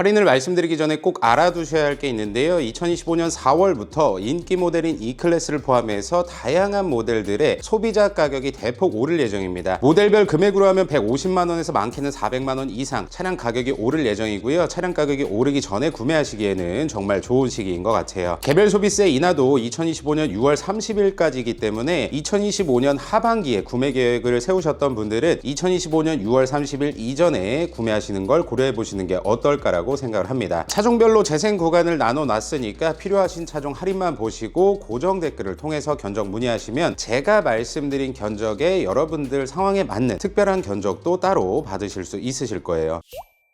할인을 말씀드리기 전에 꼭 알아두셔야 할 게 있는데요. 2025년 4월부터 인기 모델인 E클래스를 포함해서 다양한 모델들의 소비자 가격이 대폭 오를 예정입니다. 모델별 금액으로 하면 150만 원에서 많게는 400만 원 이상 차량 가격이 오를 예정이고요. 차량 가격이 오르기 전에 구매하시기에는 정말 좋은 시기인 것 같아요. 개별 소비세 인하도 2025년 6월 30일까지이기 때문에 2025년 하반기에 구매 계획을 세우셨던 분들은 2025년 6월 30일 이전에 구매하시는 걸 고려해 보시는 게 어떨까라고 생각을 합니다. 차종별로 재생 구간을 나눠 놨으니까 필요하신 차종 할인만 보시고 고정 댓글을 통해서 견적 문의하시면 제가 말씀드린 견적에 여러분들 상황에 맞는 특별한 견적도 따로 받으실 수 있으실 거예요.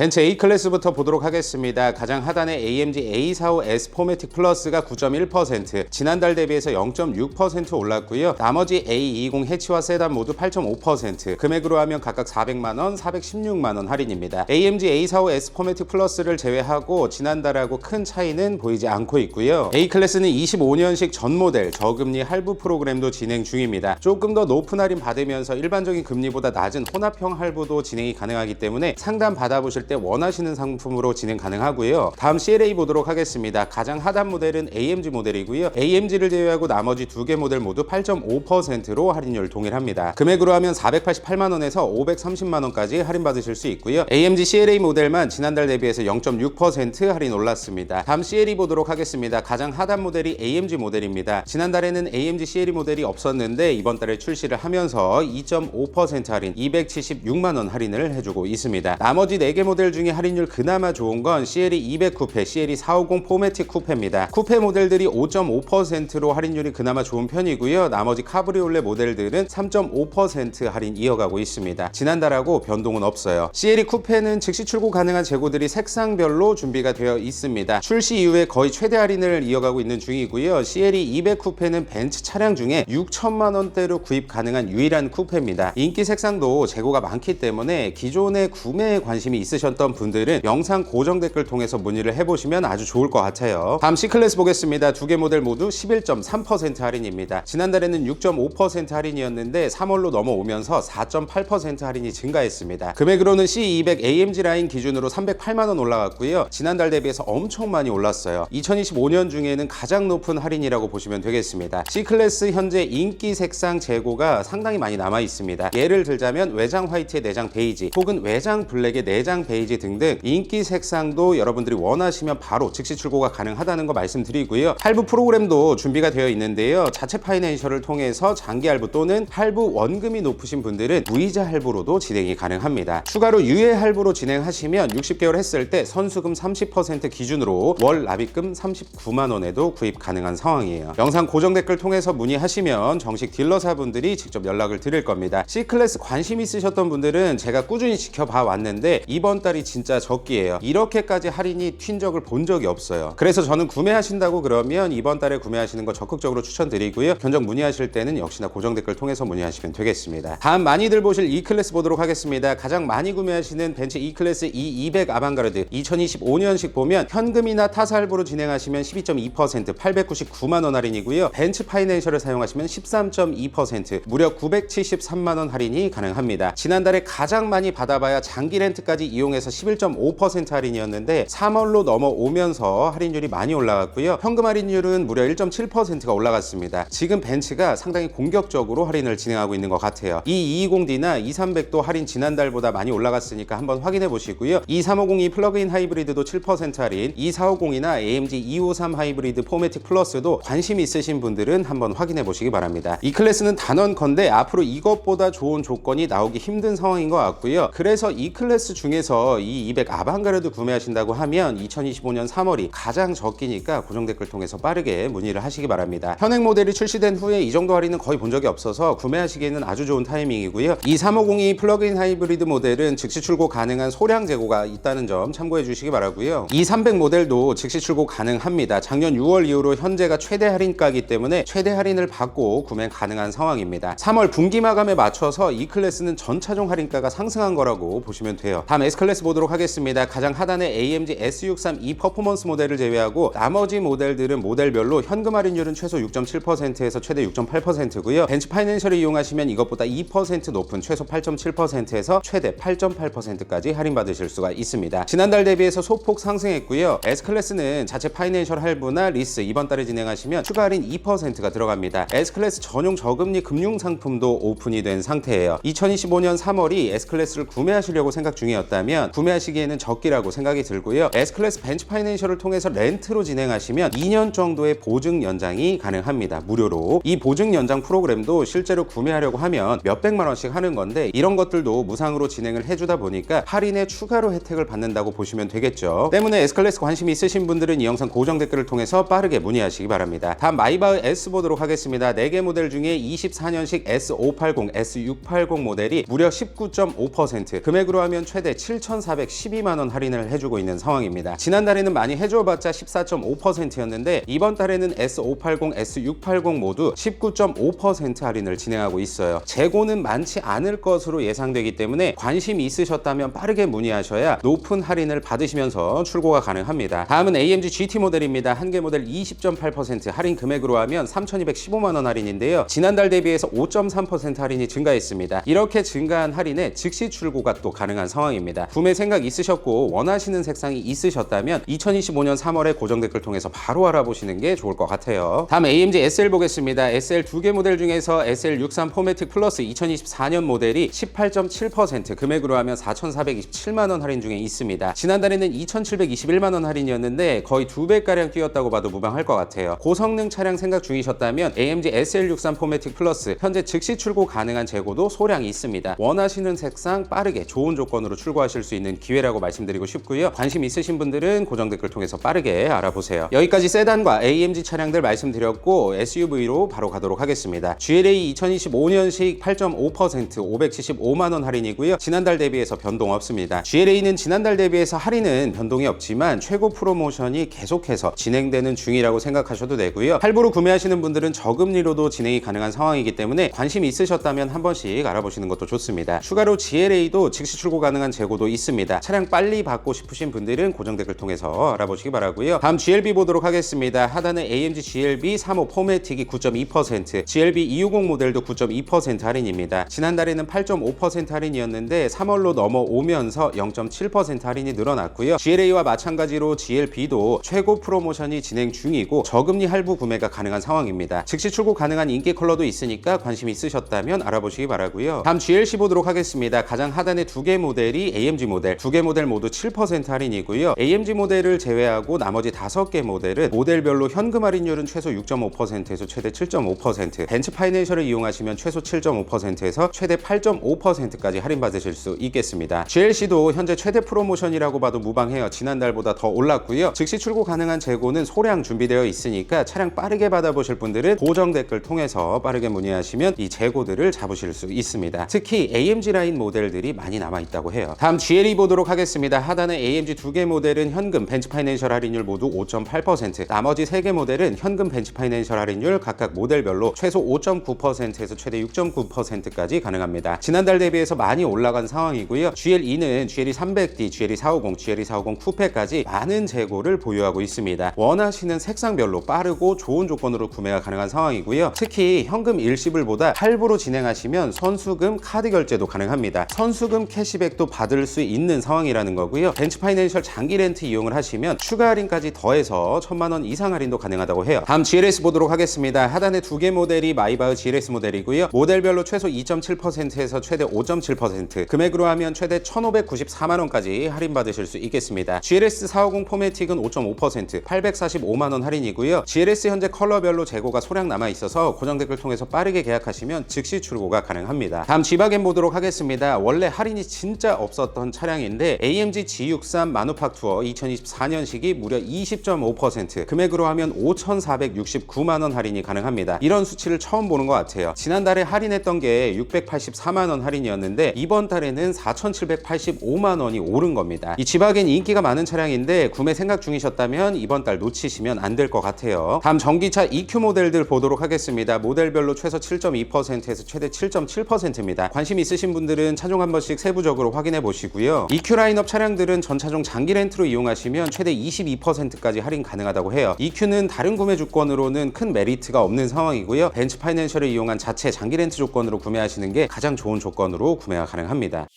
벤츠 A 클래스부터 보도록 하겠습니다. 가장 하단에 AMG A45S 포매틱 플러스가 9.1%, 지난달 대비해서 0.6% 올랐고요. 나머지 A20 해치와 세단 모두 8.5%, 금액으로 하면 각각 400만 원, 416만 원 할인입니다. AMG A45S 포매틱 플러스를 제외하고 지난달하고 큰 차이는 보이지 않고 있고요. A 클래스는 25년식 전 모델 저금리 할부 프로그램도 진행 중입니다. 조금 더 높은 할인 받으면서 일반적인 금리보다 낮은 혼합형 할부도 진행이 가능하기 때문에 상담 받아보실 때 원하시는 상품으로 진행 가능하고요. 다음 CLA 보도록 하겠습니다. 가장 하단 모델은 AMG 모델이고요. AMG를 제외하고 나머지 두 개 모델 모두 8.5%로 할인율 동일합니다. 금액으로 하면 488만 원에서 530만 원까지 할인 받으실 수 있고요. AMG CLA 모델만 지난달 대비해서 0.6% 할인 올랐습니다. 다음 CLE 보도록 하겠습니다. 가장 하단 모델이 AMG 모델입니다. 지난달에는 AMG CLE 모델이 없었는데 이번 달에 출시를 하면서 2.5% 할인 276만 원 할인을 해주고 있습니다. 나머지 4개 모델 중에 할인율 그나마 좋은 건 CLE 200 쿠페, CLE 450 포매틱 쿠페입니다. 쿠페 모델들이 5.5%로 할인율이 그나마 좋은 편이고요. 나머지 카브리올레 모델들은 3.5% 할인 이어가고 있습니다. 지난달하고 변동은 없어요. CLE 쿠페는 즉시 출고 가능한 재고들이 색상별로 준비가 되어 있습니다. 출시 이후에 거의 최대 할인을 이어가고 있는 중이고요. CLE 200 쿠페는 벤츠 차량 중에 6천만 원대로 구입 가능한 유일한 쿠페입니다. 인기 색상도 재고가 많기 때문에 기존에 구매에 관심이 있으 셨던 분들은 영상 고정 댓글 통해서 문의를 해보시면 아주 좋을 것 같아요. 다음 C클래스 보겠습니다. 두 개 모델 모두 11.3% 할인입니다. 지난달에는 6.5% 할인이었는데 3월로 넘어오면서 4.8% 할인이 증가했습니다. 금액으로는 C200 AMG 라인 기준으로 308만 원 올라갔고요. 지난달 대비해서 엄청 많이 올랐어요. 2025년 중에는 가장 높은 할인이라고 보시면 되겠습니다. C클래스 현재 인기 색상 재고가 상당히 많이 남아 있습니다. 예를 들자면 외장 화이트에 내장 베이지 혹은 외장 블랙에 내장 베이지 등등 인기 색상도 여러분들이 원하시면 바로 즉시 출고가 가능하다는 거 말씀드리고요. 할부 프로그램도 준비가 되어 있는데요. 자체 파이낸셜을 통해서 장기 할부 또는 할부 원금이 높으신 분들은 무이자 할부로도 진행이 가능합니다. 추가로 유예 할부로 진행하시면 60개월 했을 때 선수금 30% 기준으로 월 납입금 39만 원에도 구입 가능한 상황이에요. 영상 고정 댓글 통해서 문의하시면 정식 딜러사분들이 직접 연락을 드릴 겁니다. C클래스 관심 있으셨던 분들은 제가 꾸준히 지켜봐 왔는데 이번 달이 진짜 적기예요. 이렇게까지 할인이 튄 적을 본 적이 없어요. 그래서 저는 구매하신다고 그러면 이번 달에 구매하시는 거 적극적으로 추천드리고요. 견적 문의하실 때는 역시나 고정 댓글 통해서 문의하시면 되겠습니다. 다음 많이들 보실 E클래스 보도록 하겠습니다. 가장 많이 구매하시는 벤츠 E클래스 E200 아방가르드 2025년식 보면 현금이나 타사 할부로 진행하시면 12.2% 899만 원 할인이고요. 벤츠 파이낸셜을 사용하시면 13.2% 무려 973만 원 할인이 가능합니다. 지난달에 가장 많이 받아봐야 장기 렌트까지 이용 해서 11.5% 할인이었는데 3월로 넘어오면서 할인율이 많이 올라갔고요. 현금 할인율은 무려 1.7%가 올라갔습니다. 지금 벤츠가 상당히 공격적으로 할인을 진행하고 있는 것 같아요. 이 220D나 230도 할인 지난달보다 많이 올라갔으니까 한번 확인해 보시고요. 2350이 플러그인 하이브리드도 7% 할인, 2450이나 AMG 253 하이브리드 포매틱 플러스도 관심 있으신 분들은 한번 확인해 보시기 바랍니다. 이 클래스는 단언컨대 앞으로 이것보다 좋은 조건이 나오기 힘든 상황인 것 같고요. 그래서 이 클래스 중에서 이 200 아방가르드 구매하신다고 하면 2025년 3월이 가장 적기니까 고정 댓글 통해서 빠르게 문의를 하시기 바랍니다. 현행 모델이 출시된 후에 이 정도 할인은 거의 본 적이 없어서 구매하시기에는 아주 좋은 타이밍이고요. 이 3502 플러그인 하이브리드 모델은 즉시 출고 가능한 소량 재고가 있다는 점 참고해 주시기 바라고요. 이 300 모델도 즉시 출고 가능합니다. 작년 6월 이후로 현재가 최대 할인가이기 때문에 최대 할인을 받고 구매 가능한 상황입니다. 3월 분기 마감에 맞춰서 이 클래스는 전 차종 할인가가 상승한 거라고 보시면 돼요. 다음 S클래스 클래스 보도록 하겠습니다. 가장 하단에 AMG S632 퍼포먼스 모델을 제외하고 나머지 모델들은 모델별로 현금 할인율은 최소 6.7%에서 최대 6.8%고요. 벤츠 파이낸셜을 이용하시면 이것보다 2% 높은 최소 8.7%에서 최대 8.8%까지 할인받으실 수가 있습니다. 지난달 대비해서 소폭 상승했고요. S클래스는 자체 파이낸셜 할부나 리스 이번 달에 진행하시면 추가 할인 2%가 들어갑니다. S클래스 전용 저금리 금융 상품도 오픈이 된 상태예요. 2025년 3월이 S클래스를 구매하시려고 생각 중이었다 면 구매하시기에는 적기라고 생각이 들고요. S클래스 벤츠 파이낸셜을 통해서 렌트로 진행하시면 2년 정도의 보증 연장이 가능합니다. 무료로. 이 보증 연장 프로그램도 실제로 구매하려고 하면 몇백만 원씩 하는 건데 이런 것들도 무상으로 진행을 해주다 보니까 할인에 추가로 혜택을 받는다고 보시면 되겠죠. 때문에 S클래스 관심이 있으신 분들은 이 영상 고정 댓글을 통해서 빠르게 문의하시기 바랍니다. 다음 마이바흐 S 보도록 하겠습니다. 4개 모델 중에 24년식 S580, S680 모델이 무려 19.5% 금액으로 하면 최대 7,412만 원 할인을 해주고 있는 상황입니다. 지난달에는 많이 해줘봤자 14.5%였는데 이번 달에는 S580, S680 모두 19.5% 할인을 진행하고 있어요. 재고는 많지 않을 것으로 예상되기 때문에 관심이 있으셨다면 빠르게 문의하셔야 높은 할인을 받으시면서 출고가 가능합니다. 다음은 AMG GT 모델입니다. 한 개 모델 20.8% 할인 금액으로 하면 3,215만 원 할인인데요. 지난달 대비해서 5.3% 할인이 증가했습니다. 이렇게 증가한 할인에 즉시 출고가 또 가능한 상황입니다. 구매 생각 있으셨고 원하시는 색상이 있으셨다면 2025년 3월에 고정 댓글 통해서 바로 알아보시는 게 좋을 것 같아요. 다음 AMG SL 보겠습니다. SL 두 개 모델 중에서 SL63 포매틱 플러스 2024년 모델이 18.7% 금액으로 하면 4,427만 원 할인 중에 있습니다. 지난달에는 2,721만 원 할인이었는데 거의 두 배가량 뛰었다고 봐도 무방할 것 같아요. 고성능 차량 생각 중이셨다면 AMG SL63 포매틱 플러스 현재 즉시 출고 가능한 재고도 소량이 있습니다. 원하시는 색상 빠르게 좋은 조건으로 출고하실 수 있는 기회라고 말씀드리고 싶고요. 관심 있으신 분들은 고정 댓글 통해서 빠르게 알아보세요. 여기까지 세단과 AMG 차량들 말씀드렸고 SUV로 바로 가도록 하겠습니다. GLA 2025년식 8.5% 575만 원 할인이고요. 지난달 대비해서 변동 없습니다. GLA는 지난달 대비해서 할인은 변동이 없지만 최고 프로모션이 계속해서 진행되는 중이라고 생각하셔도 되고요. 할부로 구매하시는 분들은 저금리로도 진행이 가능한 상황이기 때문에 관심 있으셨다면 한 번씩 알아보시는 것도 좋습니다. 추가로 GLA도 즉시 출고 가능한 재고도 있습니다. 차량 빨리 받고 싶으신 분들은 고정 댓글 통해서 알아보시기 바라고요. 다음 GLB 보도록 하겠습니다. 하단에 AMG GLB 3호 포매틱이 9.2%, GLB 260 모델도 9.2% 할인입니다. 지난달에는 8.5% 할인이었는데 3월로 넘어오면서 0.7% 할인이 늘어났고요. GLA와 마찬가지로 GLB도 최고 프로모션이 진행 중이고 저금리 할부 구매가 가능한 상황입니다. 즉시 출고 가능한 인기 컬러도 있으니까 관심 있으셨다면 알아보시기 바라고요. 다음 GLC 보도록 하겠습니다. 가장 하단에 두개 모델이 AMG 모델, 두 개 모델 모두 7% 할인이고요. AMG 모델을 제외하고 나머지 다섯 개 모델은 모델별로 현금 할인율은 최소 6.5%에서 최대 7.5%, 벤츠 파이낸셜을 이용하시면 최소 7.5%에서 최대 8.5%까지 할인받으실 수 있겠습니다. GLC도 현재 최대 프로모션이라고 봐도 무방해요. 지난달보다 더 올랐고요. 즉시 출고 가능한 재고는 소량 준비되어 있으니까 차량 빠르게 받아보실 분들은 고정 댓글 통해서 빠르게 문의하시면 이 재고들을 잡으실 수 있습니다. 특히 AMG 라인 모델들이 많이 남아 있다고 해요. 다음 GLE 보도록 하겠습니다. 하단에 AMG 두 개 모델은 현금 벤츠 파이낸셜 할인율 모두 5.8%, 나머지 세 개 모델은 현금 벤츠 파이낸셜 할인율 각각 모델별로 최소 5.9%에서 최대 6.9%까지 가능합니다. 지난달 대비해서 많이 올라간 상황이고요. GLE는 GLE 300D, GLE 450, GLE 450 쿠페까지 많은 재고를 보유하고 있습니다. 원하시는 색상별로 빠르고 좋은 조건으로 구매가 가능한 상황이고요. 특히 현금 일시불보다 할부로 진행하시면 선수금 카드 결제도 가능합니다. 선수금 캐시백도 받을 수 있는 상황이라는 거고요. 벤츠 파이낸셜 장기 렌트 이용을 하시면 추가 할인까지 더해서 천만 원 이상 할인도 가능하다고 해요. 다음 GLS 보도록 하겠습니다. 하단에 두 개 모델이 마이바흐 GLS 모델이고요. 모델별로 최소 2.7%에서 최대 5.7%, 금액으로 하면 최대 1,594만 원까지 할인 받으실 수 있겠습니다. GLS 450 포매틱은 5.5%, 845만 원 할인이고요. GLS 현재 컬러별로 재고가 소량 남아 있어서 고정 댓글 통해서 빠르게 계약하시면 즉시 출고가 가능합니다. 다음 G바겐 보도록 하겠습니다. 원래 할인이 진짜 없었던 차량인데 AMG G63 마누팍투어 2024년식이 무려 20.5% 금액으로 하면 5,469만 원 할인이 가능합니다. 이런 수치를 처음 보는 것 같아요. 지난달에 할인했던 게 684만 원 할인이었는데 이번 달에는 4,785만 원이 오른 겁니다. 이 G바겐 인기가 많은 차량인데 구매 생각 중이셨다면 이번 달 놓치시면 안 될 것 같아요. 다음 전기차 EQ 모델들 보도록 하겠습니다. 모델별로 최소 7.2%에서 최대 7.7%입니다. 관심 있으신 분들은 차종 한 번씩 세부적으로 확인해 보시고 되시고요. EQ 라인업 차량들은 전차종 장기 렌트로 이용하시면 최대 22%까지 할인 가능하다고 해요. EQ는 다른 구매 조건으로는 큰 메리트가 없는 상황이고요. 벤츠 파이낸셜을 이용한 자체 장기 렌트 조건으로 구매하시는 게 가장 좋은 조건으로 구매가 가능합니다.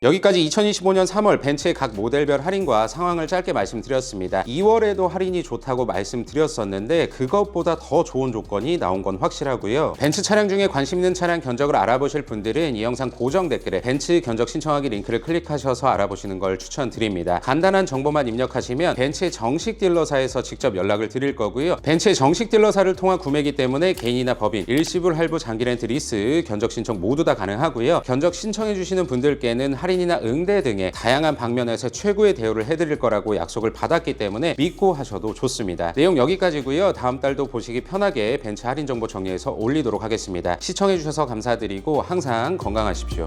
여기까지 2025년 3월 벤츠의 각 모델별 할인과 상황을 짧게 말씀드렸습니다. 2월에도 할인이 좋다고 말씀드렸었는데 그것보다 더 좋은 조건이 나온 건 확실하고요. 벤츠 차량 중에 관심 있는 차량 견적을 알아보실 분들은 이 영상 고정 댓글에 벤츠 견적 신청하기 링크를 클릭하셔서 알아보시는 걸 추천드립니다. 간단한 정보만 입력하시면 벤츠의 정식 딜러사에서 직접 연락을 드릴 거고요. 벤츠의 정식 딜러사를 통한 구매이기 때문에 개인이나 법인, 일시불 할부 장기 렌트 리스 견적 신청 모두 다 가능하고요. 견적 신청해 주시는 분들께는 할인이나 응대 등의 다양한 방면에서 최고의 대우를 해드릴 거라고 약속을 받았기 때문에 믿고 하셔도 좋습니다. 내용 여기까지고요. 다음 달도 보시기 편하게 벤츠 할인 정보 정리해서 올리도록 하겠습니다. 시청해 주셔서 감사드리고 항상 건강하십시오.